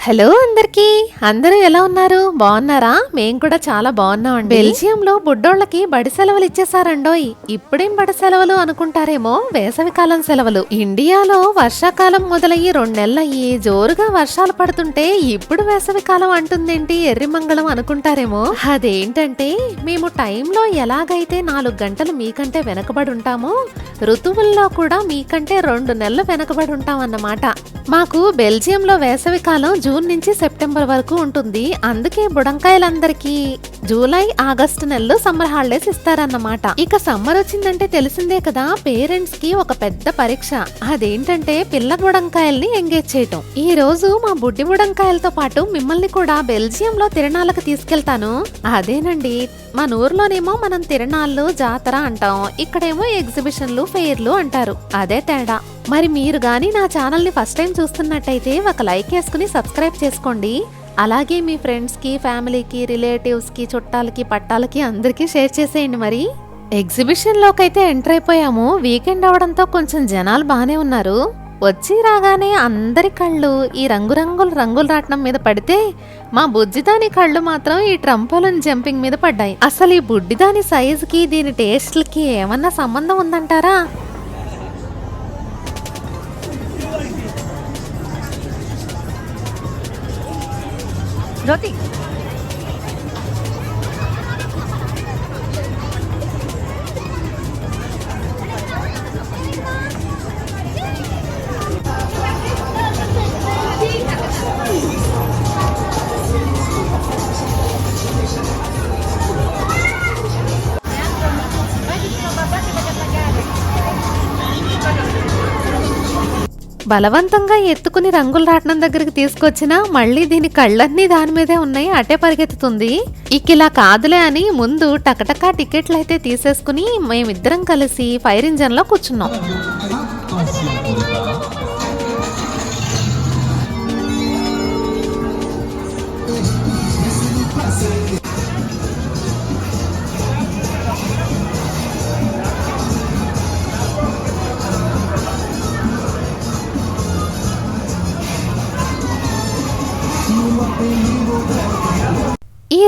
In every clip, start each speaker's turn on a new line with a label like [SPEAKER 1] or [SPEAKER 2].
[SPEAKER 1] Hello అందరికీ. అందరూ ఎలా ఉన్నారు? బాగున్నారా? మేం కూడా చాలా బాగున్నామండి. బెల్జియంలో బుడ్డోళ్ళకి బడి సెలవులు ఇచ్చేసారండోయ్ ఇప్పుడేం బడి సెలవులు అనుకుంటారేమో? వేసవికాలం సెలవులు. ఇండియాలో వర్షాకాలం మొదలయ్యి రెండు నెలలయ్యి జోరుగా వర్షాలు పడుతుంటే ఇప్పుడు వేసవికాలం అంటుందేంటి ఎర్రిమంగళం అనుకుంటారేమో? అదేంటంటే మేము టైంలో ఎలాగైతే నాలుగు గంటలు మీకంటే వెనకబడి ఉంటామో ఋతువుల్లో కూడా మీకంటే రెండు నెలలు వెనకబడి ఉంటామన్నమాట. మాకు బెల్జియంలో వేసవికాలం జూన్ నుంచి సెప్టెంబర్ వరకు ఉంటుంది. అందుకే బుడంకాయలందరికీ జూలై ఆగస్టు నెలలో సమ్మర్ హాలిడేస్ ఇస్తారన్నమాట. ఇక సమ్మర్ వచ్చిందంటే తెలిసిందే కదా పేరెంట్స్కి ఒక పెద్ద పరీక్ష. అదేంటంటే పిల్ల బుడంకాయల్ని ఎంగేజ్ చేయటం. ఈ రోజు మా బుడ్డి బుడంకాయలతో పాటు మిమ్మల్ని కూడా బెల్జియంలో తిరణాలకు తీసుకెళ్తాను. అదేనండి మన ఊర్లోనేమో మనం తిరణాళ్ళు జాతర అంటాం ఇక్కడేమో ఎగ్జిబిషన్లు ఫెయిర్లు అంటారు. అదే తేడా. మరి మీరు గాని నా ఛానల్ని ఫస్ట్ టైం చూస్తున్నట్టయితే ఒక లైక్ వేసుకుని సబ్స్క్రైబ్ చేసుకోండి. అలాగే మీ ఫ్రెండ్స్కి ఫ్యామిలీకి రిలేటివ్స్కి చుట్టాలకి పట్టాలకి అందరికీ షేర్ చేసేయండి మరి. ఎగ్జిబిషన్లోకి అయితే ఎంటర్ అయిపోయాము. వీకెండ్ అవడంతో కొంచెం జనాలు బాగానే ఉన్నారు. వచ్చి రాగానే అందరి కళ్ళు ఈ రంగురంగుల రంగుల రాట్నం మీద పడితే మా బుజ్జిదాని కళ్ళు మాత్రం ఈ ట్రంపోలన్ జంపింగ్ మీద పడ్డాయి. అసలు ఈ బుడ్డిదాని సైజుకి దీని టేస్ట్లకి ఏమన్నా సంబంధం ఉందంటారా?
[SPEAKER 2] Nó
[SPEAKER 1] బలవంతంగా ఎత్తుకుని రంగుల రాట్నం దగ్గరికి తీసుకొచ్చినా మళ్ళీ దీని కళ్ళన్నీ దాని మీదే ఉన్నాయి అటే పరిగెత్తుతుంది. ఇక ఇలా కాదులే అని ముందు టకటకా టికెట్లు అయితే తీసేసుకుని మేమిద్దరం కలిసి ఫైర్ ఇంజన్లో కూర్చున్నాం.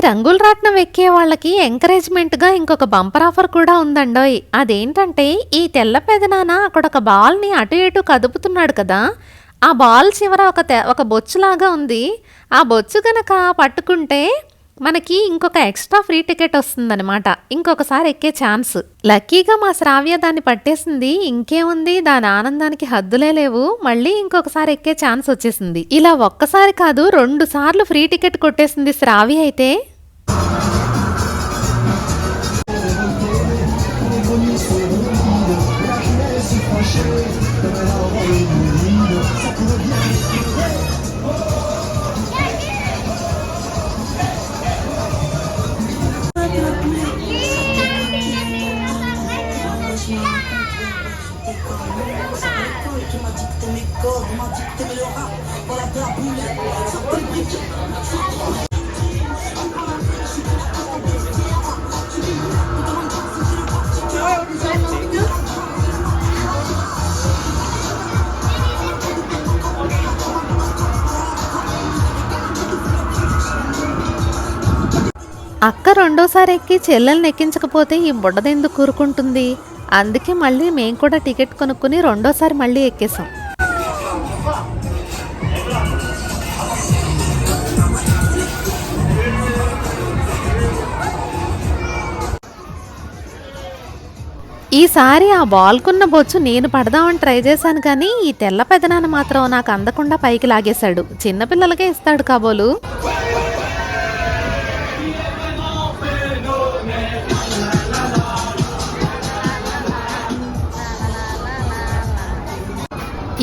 [SPEAKER 1] రంగుల రాట్నం ఎక్కే వాళ్ళకి ఎంకరేజ్మెంట్గా ఇంకొక బంపర్ ఆఫర్ కూడా ఉందండోయ్. అదేంటంటే ఈ తెల్ల పెదనాన అక్కడ ఒక బాల్ని అటు ఇటు కదుపుతున్నాడు కదా. ఆ బాల్ చివర ఒక తె- ఒక బొచ్చులాగా ఉంది. ఆ బొచ్చు కనుక పట్టుకుంటే మనకి ఇంకొక ఎక్స్ట్రా ఫ్రీ టికెట్ వస్తుందనమాట ఇంకొకసారి ఎక్కే ఛాన్స్. లక్కీగా మా శ్రావ్య దాన్ని పట్టేసింది. ఇంకేముంది? దాని ఆనందానికి హద్దులే లేవు. మళ్ళీ ఇంకొకసారి ఎక్కే ఛాన్స్ వచ్చేసింది. ఇలా ఒక్కసారి కాదు రెండు సార్లు ఫ్రీ టికెట్ కొట్టేసింది శ్రావ్య అయితే. అక్క రెండోసారి ఎక్కి చెల్లెల్ని ఎక్కించకపోతే ఈ బుడ్డదెందుకు కూరుకుంటుంది? అందుకే మళ్ళీ మేము కూడా టికెట్ కొనుక్కుని రెండోసారి మళ్ళీ ఎక్కేసాం ఈసారి ఆ బాల్కున్న బొచ్చు నేను పడదామని ట్రై చేశాను కానీ ఈ తెల్ల పెదనాన్న మాత్రం నాకు అందకుండా పైకి లాగేశాడు. చిన్నపిల్లలకే ఇస్తాడు కాబోలు.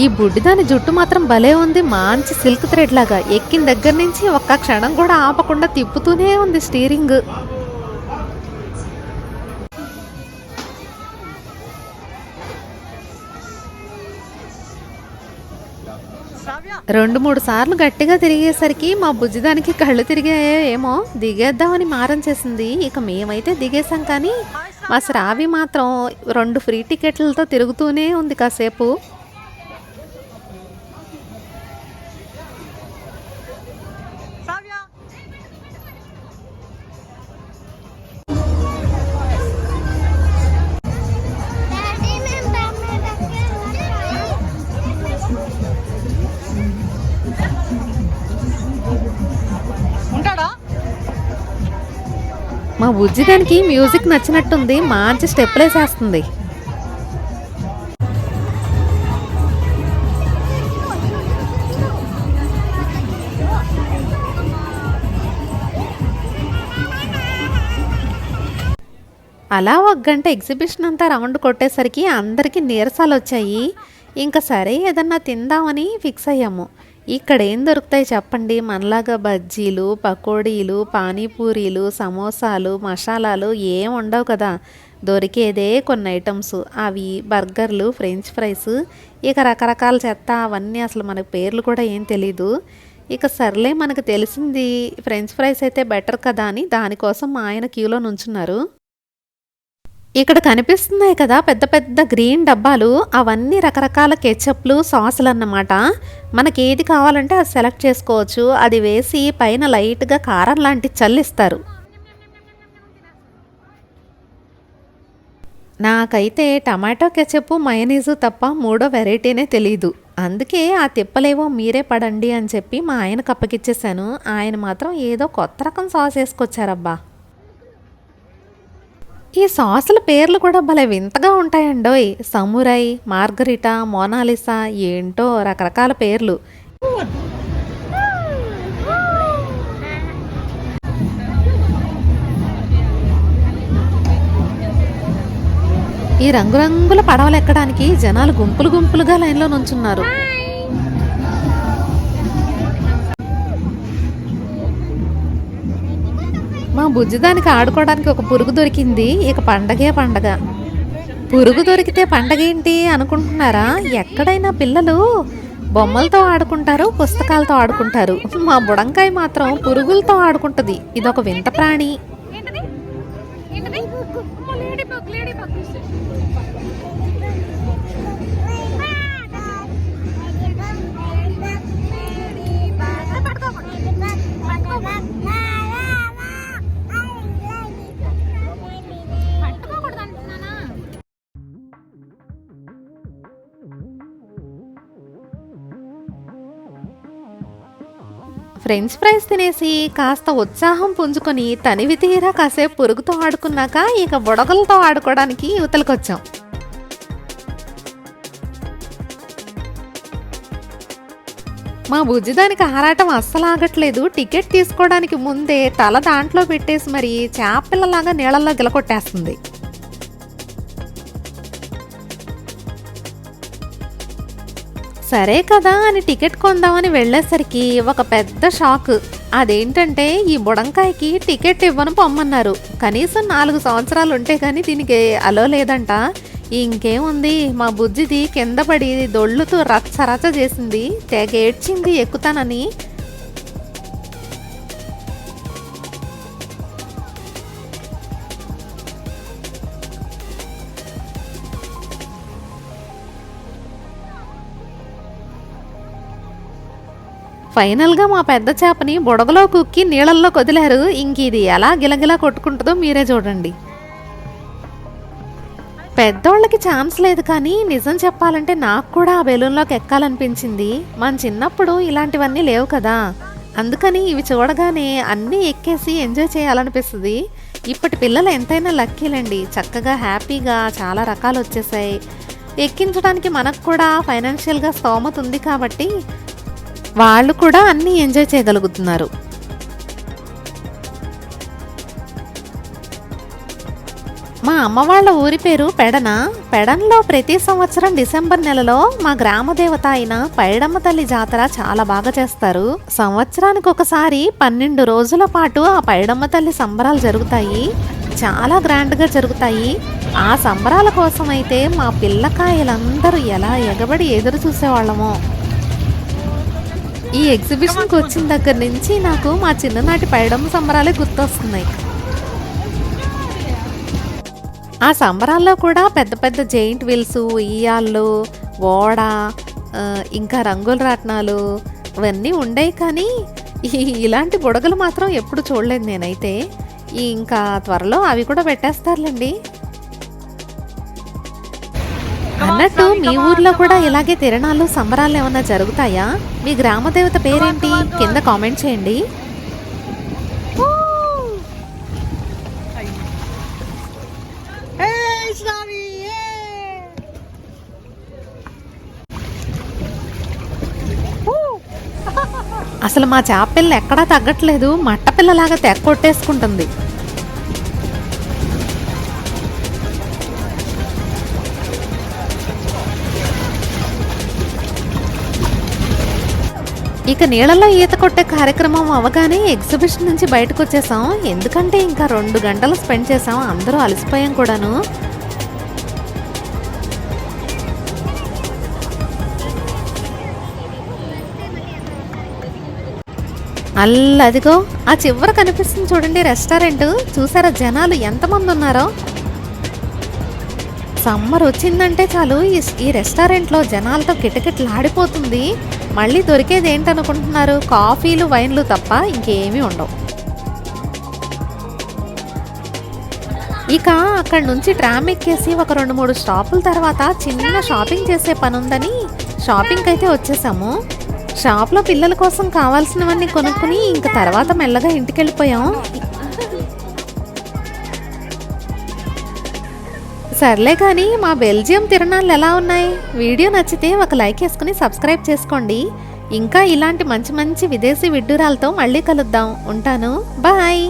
[SPEAKER 1] ఈ బుడ్డిదాని జుట్టు మాత్రం భలే ఉంది. మంచి సిల్క్ థ్రెడ్ లాగా. ఎక్కిన దగ్గర నుంచి ఒక్క క్షణం కూడా ఆపకుండా తిప్పుతూనే ఉంది స్టీరింగ్. రెండు మూడు సార్లు గట్టిగా తిరిగేసరికి మా బుజ్జిదానికి కళ్ళు తిరిగాయో ఏమో దిగేద్దామని మారం చేసింది. ఇక మేమైతే దిగేసాం కానీ మా శ్రావి మాత్రం రెండు ఫ్రీ టికెట్లతో తిరుగుతూనే ఉంది కాసేపు. మా బుజ్జి దానికి మ్యూజిక్ నచ్చినట్టుంది మంచి స్టెప్లేసేస్తుంది అలా ఒక గంట ఎగ్జిబిషన్ అంతా రౌండ్ కొట్టేసరికి అందరికీ నీరసాలు వచ్చాయి. ఇంకా సరే ఏదన్నా తిందామని ఫిక్స్ అయ్యాము. ఇక్కడ ఏం దొరుకుతాయి చెప్పండి? మనలాగా బజ్జీలు పకోడీలు పానీపూరీలు సమోసాలు మసాలాలు ఏం ఉండవు కదా. దొరికేదే కొన్ని ఐటమ్స్. అవి బర్గర్లు ఫ్రెంచ్ ఫ్రైస్ ఇక రకరకాల చెత్త అవన్నీ అసలు మనకు పేర్లు కూడా ఏం తెలీదు. ఇక సర్లే మనకు తెలిసింది ఫ్రెంచ్ ఫ్రైస్ అయితే బెటర్ కదా అని దానికోసం మా ఆయన క్యూలో నుంచున్నారు. ఇక్కడ కనిపిస్తున్నాయి కదా పెద్ద పెద్ద గ్రీన్ డబ్బాలు అవన్నీ రకరకాల కెచప్లు సాసులు అన్నమాట. మనకి ఏది కావాలంటే అది సెలెక్ట్ చేసుకోవచ్చు. అది వేసి పైన లైట్గా కారం లాంటి చల్లిస్తారు నాకైతే టమాటో కెచప్ మయనీజు తప్ప మూడో వెరైటీనే తెలీదు. అందుకే ఆ తిప్పలేవో మీరే పడండి అని చెప్పి మా ఆయనకు అప్పగిచ్చేసాను ఆయన మాత్రం ఏదో కొత్త రకం సాస్ వేసుకొచ్చారబ్బా. ఈ సాసుల పేర్లు కూడా భలే వింతగా ఉంటాయండోయ్. సమురై మార్గరిటా మోనాలిసా ఏంటో రకరకాల పేర్లు. ఈ రంగురంగుల పడవలు ఎక్కడానికి జనాలు గుంపులు గుంపులుగా లైన్లో నుంచున్నారు. మా బుజ్జిదానికి ఆడుకోవడానికి ఒక పురుగు దొరికింది. ఇక పండగే పండగ. పురుగు దొరికితే పండగ ఏంటి అనుకుంటున్నారా? ఎక్కడైనా పిల్లలు బొమ్మలతో ఆడుకుంటారు పుస్తకాలతో ఆడుకుంటారు. మా బుడంకాయ మాత్రం పురుగులతో ఆడుకుంటుంది. ఇదొక వింత ప్రాణి. ఫ్రెంచ్ ఫ్రైస్ తినేసి కాస్త ఉత్సాహం పుంజుకొని తనివి తీరా కాసేపు పురుగుతో ఆడుకున్నాక ఇక బుడగలతో ఆడుకోవడానికి యువతలకొచ్చాం. మా బుజ్జిదానికి ఆరాటం అస్సలు ఆగట్లేదు టికెట్ తీసుకోవడానికి ముందే తల దాంట్లో పెట్టేసి మరి చేపపిల్లలాగా నీళ్ళల్లో గిలకొట్టేస్తుంది. సరే కదా అని టికెట్ కొందామని వెళ్ళేసరికి ఒక పెద్ద షాక్. అదేంటంటే ఈ బుడంకాయకి టికెట్ ఇవ్వను పొమ్మన్నారు. కనీసం నాలుగు సంవత్సరాలు ఉంటే కానీ దీనికి అలో లేదంట. ఇంకేముంది? మా బుజ్జిది కింద పడి దొళ్ళుతూ రచ్చ చేసింది. తెగ ఏడ్చింది ఎక్కుతానని. ఫైనల్గా మా పెద్ద చేపని బుడగలో కుక్కి నీళ్ళల్లో కొదిలారు. ఇంక ఇది ఎలా గిలగిలా కొట్టుకుంటుందో మీరే చూడండి. పెద్దోళ్ళకి ఛాన్స్ లేదు కానీ నిజం చెప్పాలంటే నాకు కూడా ఆ బెలూన్లోకి ఎక్కాలనిపించింది. మన చిన్నప్పుడు ఇలాంటివన్నీ లేవు కదా. అందుకని ఇవి చూడగానే అన్నీ ఎక్కేసి ఎంజాయ్ చేయాలనిపిస్తుంది. ఇప్పటి పిల్లలు ఎంతైనా లక్కీలండి చక్కగా హ్యాపీగా చాలా రకాలు వచ్చేసాయి. ఎక్కించడానికి మనకు కూడా ఫైనాన్షియల్గా స్తోమత ఉంది కాబట్టి వాళ్ళు కూడా అన్నీ ఎంజాయ్ చేయగలుగుతున్నారు. మా అమ్మ వాళ్ళ ఊరి పేరు పెడన? పెడన్లో ప్రతి సంవత్సరం డిసెంబర్ నెలలో మా గ్రామ దేవత అయిన పైడమ్మ తల్లి జాతర చాలా బాగా చేస్తారు. సంవత్సరానికి ఒకసారి పన్నెండు రోజుల పాటు ఆ పైడమ్మ తల్లి సంబరాలు జరుగుతాయి. చాలా గ్రాండ్గా జరుగుతాయి. ఆ సంబరాల కోసం అయితే మా పిల్లకాయలందరూ ఎలా ఎగబడి ఎదురు చూసేవాళ్ళమో. ఈ ఎగ్జిబిషన్కి వచ్చిన దగ్గర నుంచి నాకు మా చిన్ననాటి పైడమ్మ సంబరాలే గుర్తొస్తున్నాయి. ఆ సంబరాల్లో కూడా పెద్ద పెద్ద జెయింట్ వీల్స్ ఉయ్యాళ్ళు ఓడ ఇంకా రంగుల రాట్నాలు ఇవన్నీ ఉండేవి కానీ ఇలాంటి బుడగలు మాత్రం ఎప్పుడు చూడలేదు నేనైతే. ఇంకా త్వరలో అవి కూడా పెట్టేస్తారులేండి. అన్నట్టు మీ ఊర్లో కూడా ఇలాగే తిరణాలు సంబరాలు ఏమన్నా జరుగుతాయా? మీ గ్రామ దేవత పేరేంటి కింద కామెంట్ చేయండి. అసలు మా చేపపిల్ల ఎక్కడా తగ్గట్లేదు. మట్టపిల్లలాగా తెగ కొట్టేసుకుంటుంది ఇక నీళ్ళలో ఈత కొట్టే కార్యక్రమం అవగానే ఎగ్జిబిషన్ నుంచి బయటకు వచ్చేసాం ఎందుకంటే ఇంకా రెండు గంటలు స్పెండ్ చేసాం. అందరూ అలసిపోయాం కూడాను. అల్లదిగో ఆ చివర కనిపిస్తుంది చూడండి రెస్టారెంట్. చూసారా జనాలు ఎంతమంది ఉన్నారో? సమ్మర్ వచ్చిందంటే చాలు. ఈ ఈ రెస్టారెంట్లో జనాలతో కిటకిటలాడిపోతుంది. మళ్ళీ దొరికేది ఏంటనుకుంటున్నారు? కాఫీలు వైన్లు తప్ప ఇంకేమీ ఉండవు. ఇక అక్కడ నుంచి ట్రామ్ ఎక్కేసి ఒక రెండు మూడు స్టాపుల తర్వాత చిన్న షాపింగ్ చేసే పని ఉందని షాపింగ్ అయితే వచ్చేసాము. షాప్లో పిల్లల కోసం కావాల్సినవన్నీ కొనుక్కుని ఇంక తర్వాత మెల్లగా ఇంటికి వెళ్ళిపోయాం సర్లే కానీ మా బెల్జియం తిరణాలు ఎలా ఉన్నాయి? వీడియో నచ్చితే ఒక లైక్ వేసుకుని సబ్స్క్రైబ్ చేసుకోండి. ఇంకా ఇలాంటి మంచి మంచి విదేశీ విడ్డూరాలతో మళ్ళీ కలుద్దాం. ఉంటాను. బాయ్.